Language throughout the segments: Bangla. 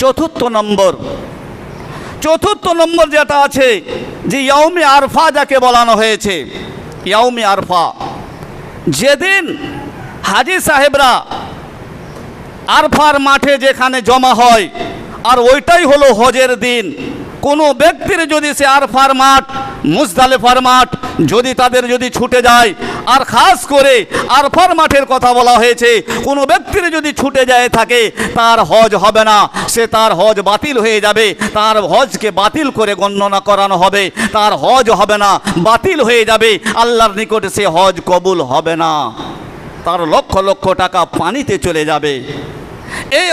চতুর্থ নম্বর। চতুর্থ নম্বর যেটা আছে, যে ইয়ৌমে আরফা যাকে বলানো হয়েছে ইয়ৌমে আরফা। যেদিন হাজি সাহেবরা আরফার মাঠে যেখানে জমা হয়, আর ওইটাই হলো হজের দিন। কোনো ব্যক্তির যদি সে আরফার মাঠ মুজদালেফার মাঠ যদি তাদের যদি ছুটে যায়, আর খাস করে আরফার মাঠের কথা বলা হয়েছে, কোনো ব্যক্তির যদি ছুটে যায় থাকে, তার হজ হবে না, সে তার হজ বাতিল হয়ে যাবে, তার হজকে বাতিল করে গণনা করানো হবে, তার হজ হবে না, বাতিল হয়ে যাবে, আল্লাহর নিকটে সে হজ কবুল হবে না। তার লক্ষ লক্ষ টাকা পানিতে চলে যাবে। এই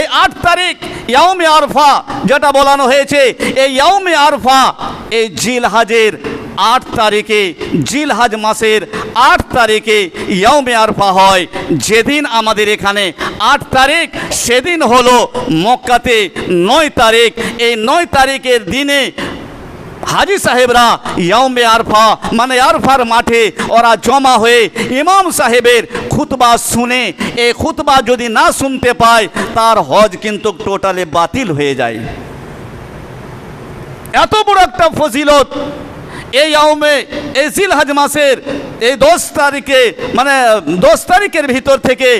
এই আট তারিখ ইয়াউমে আরফা, যেটা বলানো হয়েছে। এই ইয়াউমে আরফা, এই জিল হাজের আট তারিখে জিল হাজ মাসের আট তারিখে ইয়াউমে আরফা হয়। যেদিন আমাদের এখানে আট তারিখ, সেদিন হলো মক্কাতে নয় তারিখ। এই নয় তারিখের দিনে হাজি সাহেবরা ইয়মে আরফা মানে আরফার মাঠে ওরা জমা হয়ে ইমাম সাহেবের খুতবা শুনে এই খুতবা যদি না শুনতে পায়, তার হজ কিন্তু টোটালে বাতিল হয়ে যায়। এত বড় একটা ফজিলত। এই আউমে এই জিলহাজ মাসের এই দশ তারিখে মানে দশ তারিখের ভিতর থেকে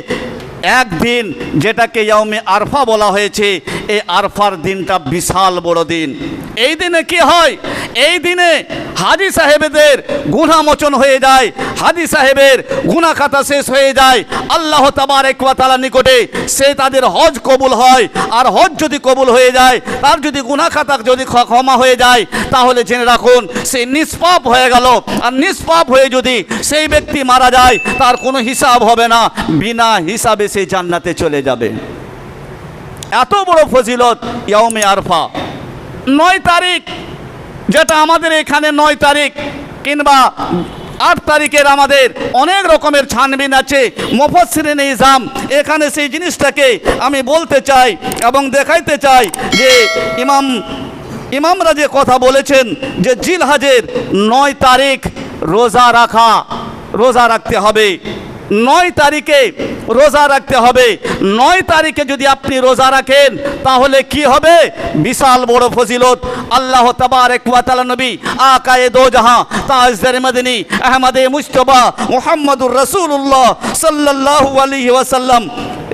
একদিন যেটাকে ইয়াউমে আরফা বলা হয়েছে, এই আরফার দিনটা বিশাল বড় দিন। এই দিনে কি হয়? এই দিনে হাজি সাহেবদের গুণা মোচন হয়ে যায়, হাজি সাহেবের গুণা খাতা শেষ হয়ে যায়, আল্লাহ তাবার তালা নিকটে সে তাদের হজ কবুল হয়, আর হজ যদি কবুল হয়ে যায়, তার যদি গুণা খাতা যদি ক্ষ- ক্ষমা হয়ে যায়, তাহলে জেনে রাখুন, সে নিষ্পাপ হয়ে গেল, আর নিষ্পাপ হয়ে যদি সেই ব্যক্তি মারা যায়, তার কোনো হিসাব হবে না, বিনা হিসাবে সে জান্নাতে চলে যাবে। এত বড় ফজিলত ইয়মে আরফা। নয় তারিখ যেটা আমাদের এখানে নয় তারিখ কিংবা আট তারিখের আমাদের অনেক রকমের ছানবিন আছে মুফসরিন ইজাম এখানে সেই জিনিসটাকে আমি বলতে চাই এবং দেখাইতে চাই যে ইমাম, ইমামরা যে কথা বলেছেন যে জিলহাজের নয় তারিখ রোজা রাখা, রোজা রাখতে হবে। নয় তারিখে রোজা রাখতে হবে। নয় তারিখে যদি আপনি রোজা রাখেন, তাহলে কি হবে? বিশাল বড় ফজিলত। আল্লাহ তাবার ওয়া তাআলা নবী আকায়ে দো জাহাঁ মদনী আহমদে মুস্তফা মোহাম্মদুর রসুল্লাহ সাল্লাহ আলী ওয়াসাল্লাম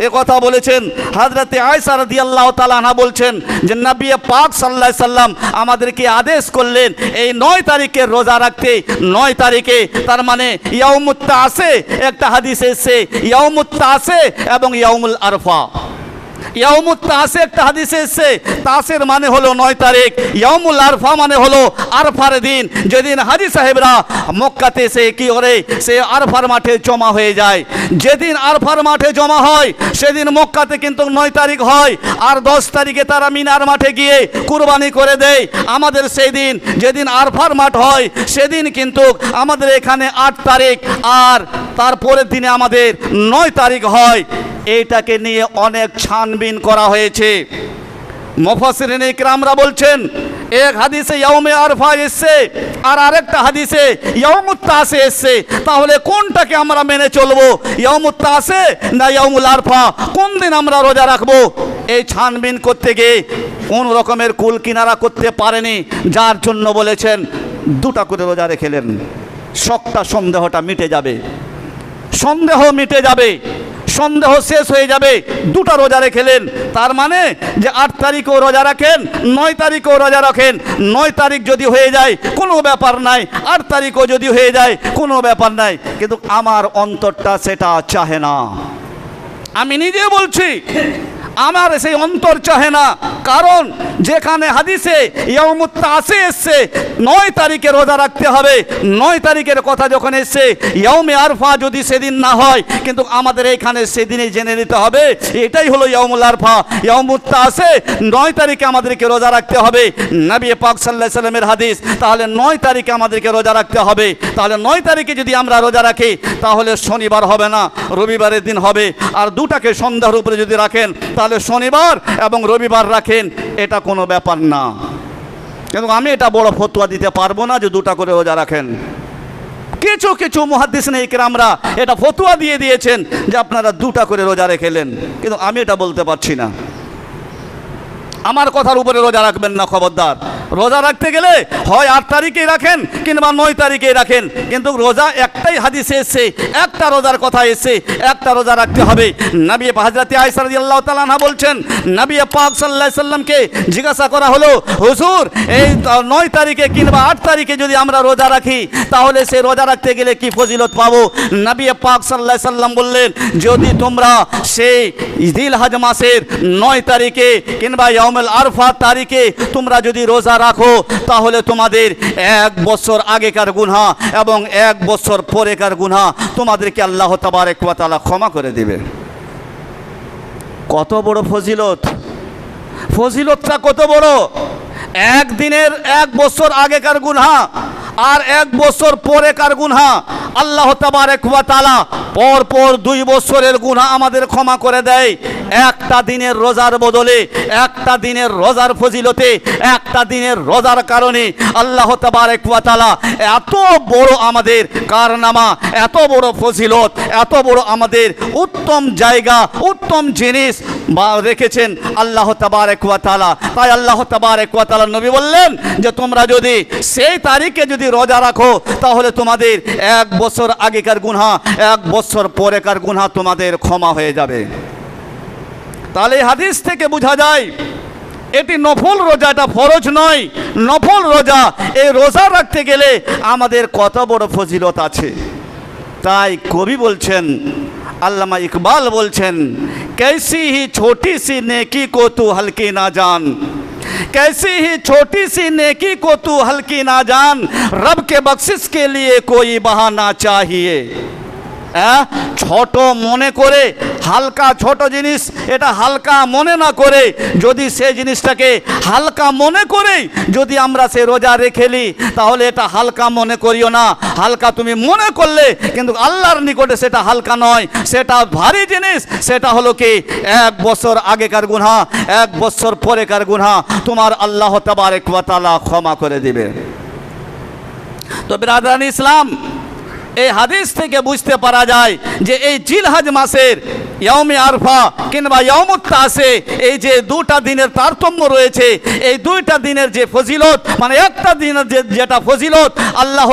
এ কথা বলেছেন, হাজরতে আয়সা রাদি আল্লাহ আনহা বলছেন যে, নবী পাক সাল্লাহ সাল্লাম আমাদেরকে আদেশ করলেন, এই নয় তারিখের রোজা রাখতে। নয় তারিখে, তার মানে ইয়াউমুত্তা আছে একটা হাদিস এসছে ইয়াউমুত্তা আছে এবং ইয়াউমুল আরফা। ইয়ামুত তাসে একটা হাদিসে এসছে, তাসের মানে হলো নয় তারিখ ইয়ামুল আরফা মানে হলো আরফার দিন। যেদিন হাজি সাহেবরা মক্কাতে সে কি করে? সে আরফার মাঠে জমা হয়ে যায়। যেদিন আরফার মাঠে জমা হয়, সেদিন মক্কাতে কিন্তু নয় তারিখ হয়। আর দশ তারিখে তারা মিনার মাঠে গিয়ে কুরবানি করে দেয়। আমাদের সেই দিন যেদিন আরফার মাঠ হয়, সেদিন কিন্তু আমাদের এখানে আট তারিখ। আর তারপরের দিনে আমাদের নয় তারিখ হয়। এইটাকে নিয়ে অনেক ছানবিন করা হয়েছে। মুফাসসিরিন ইকরামরা বলছেন, এক হাদিসে ইয়াউমে আরফা এসছে, আর আরেকটা হাদিসে ইয়াউমুত তাসে এসছে। তাহলে কোনটাকে আমরা মেনে চলবো? ইয়াউমুত তাসে না ইয়াউমুল আরফা? কোন দিন আমরা রোজা রাখব? এই ছানবিন করতে গিয়ে কোন রকমের কুল কিনারা করতে পারেনি, যার জন্য বলেছেন, দুটা করে রোজা রেখেলেন শখটা, সন্দেহটা মিটে যাবে। সন্দেহ মিটে যাবে। সন্দেহ শেষ হয়ে যাবে। দুটা রোজা রেখেলেন। তার মানে যে আট তারিখও রোজা রাখেন, নয় তারিখও রোজা রাখেন। নয় তারিখ যদি হয়ে যায়, কোনো ব্যাপার নাই। আট তারিখও যদি হয়ে যায়, কোনো ব্যাপার নাই। কিন্তু আমার অন্তরটা সেটা চাহে না। আমি নিজে বলছি আমার সেই অন্তর চাহে না। কারণ যেখানে হাদিসে ইয়মুত্তা আসে এসছে, নয় তারিখে রোজা রাখতে হবে। নয় তারিখের কথা যখন এসছে ইয়মে আরফা যদি সেদিন না হয়, কিন্তু আমাদের এখানে সেদিনে জেনে নিতে হবে। এটাই হলো ইয়মুল আরফা। ইয়মুত্তা আসে নয় তারিখে আমাদেরকে রোজা রাখতে হবে। নবী পাক সাল্লাহ সাল্লামের হাদিস, তাহলে নয় তারিখে আমাদেরকে রোজা রাখতে হবে। তাহলে নয় তারিখে যদি আমরা রোজা রাখি, তাহলে শনিবার হবে না, রবিবারের দিন হবে। আর দুটাকে সন্ধ্যার উপরে যদি রাখেন তাহলে শনিবার এবং রবিবার রাখেন, এটা কোনো ব্যাপার না। কিন্তু আমি এটা বড় ফতুয়া দিতে পারব না যে দুটা করে রোজা রাখেন। কিছু কিছু মহাদিস নেই আমরা এটা ফতুয়া দিয়ে দিয়েছেন যে আপনারা দুটা করে রোজা রেখেলেন কিন্তু আমি এটা বলতে পারছি না। আমার কথার উপরে রোজা রাখবেন না, খবরদার। রোজা রাখতে গেলে হয় আট তারিখেই রাখেন কিংবা নয় তারিখেই রাখেন। কিন্তু রোজা একটাই হাদিসে এসছে, একটা রোজার কথা এসছে, একটা রোজা রাখতে হবে। নবী হাজরাতে আয়সারদি আল্লাহ তালাহা বলছেন, নবী পাক সাল্লাহ সাল্লামকে জিজ্ঞাসা করা হলো, হুজুর, এই নয় তারিখে কিংবা আট তারিখে যদি আমরা রোজা রাখি, তাহলে সে রোজা রাখতে গেলে কি ফজিলত পাবো? নবী পাক সাল্লাহ সাল্লাম বললেন, যদি তোমরা সেই দিল হাজ মাসের নয় তারিখে কিংবা ইয়ামুল আরফা তারিখে তোমরা যদি রোজা রাখো, তাহলে তোমাদের এক বছর আগেকার গুনহা এবং এক বছর পরেকার গুনহা তোমাদেরকে আল্লাহ তাআলা ক্ষমা করে দেবে। কত বড় ফজিলত। ফজিলতটা কত বড়। একদিনের এক বছর আগেকার গুনহা আর এক বছর পরেকার গুনহা আল্লাহ তাবারেক ওয়া তাআলা পর পর দুই বছরের গুনহা আমাদের ক্ষমা করে দেয়। একটা দিনের রোজার বদলে, একটা দিনের রোজার ফজিলতে, একটা দিনের রোজার কারণে আল্লাহ তাবারেক ওয়া তাআলা এত বড় আমাদের কারনামা, এত বড় ফজিলত, এত বড় আমাদের উত্তম জায়গা, উত্তম জিনিস বা রেখেছেন আল্লাহ তাবারেক ওয়া তাআলা। তাই আল্লাহ তাবারেক ওয়া তাআলা নবী বললেন যে, তোমরা যদি সেই তারিখে যদি রোজা রাখো, তাহলে তোমাদের এক বছর আগেকার গুনহা, এক বছর পরেকার গুনহা তোমাদের ক্ষমা হয়ে যাবে। তাহলে এই হাদিস থেকে বোঝা যায় এটি নফল রোজা এটা ফরজ নয় নফল রোজা এই রোজা রাখতে গেলে আমাদের কত বড় ফজিলত আছে তাই কবি বলছেন আল্লামা ইকবাল বলছেন कैसी ही छोटी सी नेकी को तू हल्की ना जान कैसी ही छोटी सी नेकी को तू हल्की ना जान रब के बख्शिश के लिए कोई बहाना चाहिए হ্যাঁ? ছোট মনে করে, হালকা ছোট জিনিস, এটা হালকা মনে না করে, যদি সে জিনিসটাকে হালকা মনে করে, যদি আমরা সে রোজা রেখে নিই তাহলে এটা হালকা মনে করিও না। হালকা তুমি মনে করলে, কিন্তু আল্লাহর নিকটে সেটা হালকা নয়। সেটা ভারী জিনিস, সেটা হলো কি, এক বছর আগেকার গুনহা, এক বছর পরেকার গুনহা, তোমার আল্লাহ তাবারেক ওয়া তাআলা ক্ষমা করে দিবে। তো বিরাদান ইসলাম এই হাদিস থেকে বুঝতে পারা যায় যে এই জিলহাজ মাসের ইয়মে আরফা কিংবা ইয়মুত্তাসে এই যে দুটা দিনের তারতম্য রয়েছে, এই দুইটা দিনের যে ফজিলত মানে একটা দিনের যে যেটা ফজিলত, আল্লাহ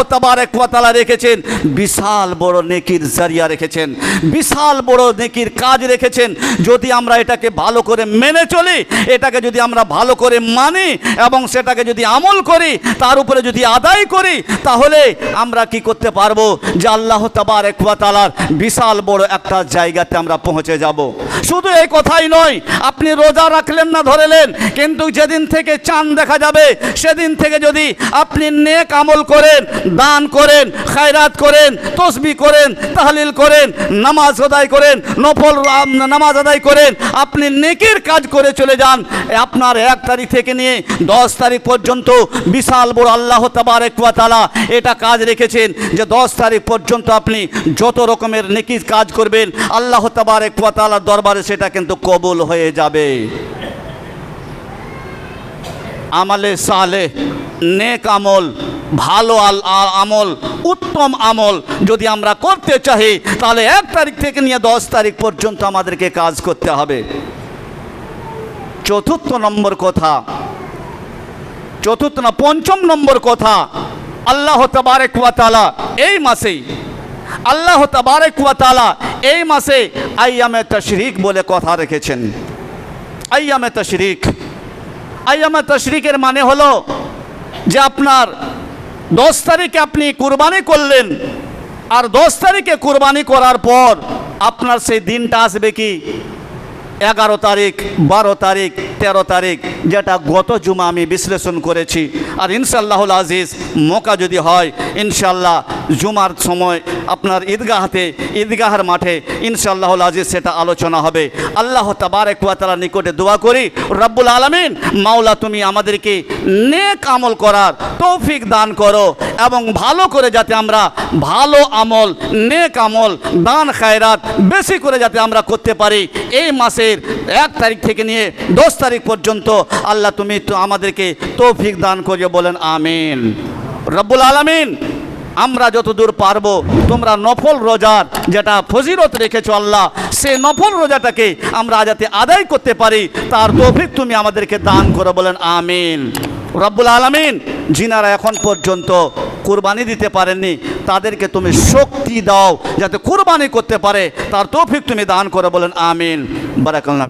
ওয়া তাআলা রেখেছেন, বিশাল বড় নেকির জারিয়া রেখেছেন, বিশাল বড় নেকির কাজ রেখেছেন। যদি আমরা এটাকে ভালো করে মেনে চলি, এটাকে যদি আমরা ভালো করে মানি এবং সেটাকে যদি আমল করি, তার উপরে যদি আদায় করি, তাহলে আমরা কি করতে পারব? যে আল্লাহ ওয়া তাআলার বিশাল বড় একটা জায়গাতে আমরা পৌঁছে যাব। শুধু এই কথাই নয়, আপনি রোজা রাখলেন না, ধরেলেন। কিন্তু যেদিন থেকে চাঁদ দেখা যাবে, সেদিন থেকে যদি আপনি নেক আমল করেন, দান করেন, খায়রাত করেন, তসবি করেন, তাহলিল করেন, নামাজ আদায় করেন, নফল নামাজ আদায় করেন, আপনি নেকের কাজ করে চলে যান। আপনার এক তারিখ থেকে নিয়ে দশ তারিখ পর্যন্ত বিশাল বড় আল্লাহ তাবার তাআলা এটা কাজ রেখেছেন যে দশ তারিখ পর্যন্ত আপনি যত রকমের নেকির কাজ করবেন, আল্লাহ তাবারেক ওয়া তাআলার দরবারে সেটা কিন্তু কবুল হয়ে যাবে। আমালে সালে, নেক আমল, ভালো আল আমল, উত্তম আমল যদি আমরা করতে চাই, তাহলে এক তারিখ থেকে নিয়ে দশ তারিখ পর্যন্ত আমাদেরকে কাজ করতে হবে। চতুর্থ নম্বর কথা, চতুর্থ না পঞ্চম নম্বর কথা, আল্লাহ তাবারেক এই মাসেই, আল্লাহ তাবারেক এই মাসে আইয়ামে তশরিক বলে কথা রেখেছেন। আইয়ামে তশরিক। আইয়ামে তশরিকের মানে হলো যে আপনার দশ তারিখে আপনি কুরবানি করলেন, আর দশ তারিখে কুরবানি করার পর আপনার সেই দিনটা আসবে কি? এগারো তারিখ, বারো তারিখ, তেরো তারিখ, যেটা গত জুমা আমি বিশ্লেষণ করেছি। আর ইনশাল্লাহুল আজিজ মোকা যদি হয় ইনশাল্লাহ জুমার সময় আপনার ঈদগাহতে ঈদগাহের মাঠে ইনশাল্লাহুল আজিজ সেটা আলোচনা হবে। আল্লাহ তাবারেক ওয়া তাআলার নিকটে দোয়া করি, রব্বুল আলামিন, মাওলা তুমি আমাদেরকে নেক আমল করার তৌফিক দান করো এবং ভালো করে যাতে আমরা ভালো আমল, নেক আমল, দান, খায়রাত বেশি করে যাতে আমরা করতে পারি। এই মাসের এক তারিখ থেকে নিয়ে দশ তারিখ পর্যন্ত আল্লাহ তুমি তো আমাদেরকে তৌফিক দান করিয়ে বলেন, আমিন। রব্বুল আলামিন আমরা যতদূর পারব, তোমরা নফল রোজার যেটা ফজিরত রেখেছো আল্লাহ, সে নফল রোজাটাকে আমরা যাতে আদায় করতে পারি। তার তৌফিক তুমি আমাদেরকে দান করো বলেন, আমিন। রব্বুল আলমিন যিনারা এখন পর্যন্ত কুরবানি দিতে পারেননি, তাদেরকে তুমি শক্তি দাও যাতে কুরবানি করতে পারে, তার তৌফিক তুমি দান করো বলেন, আমিন। বারাকাল্লাহ।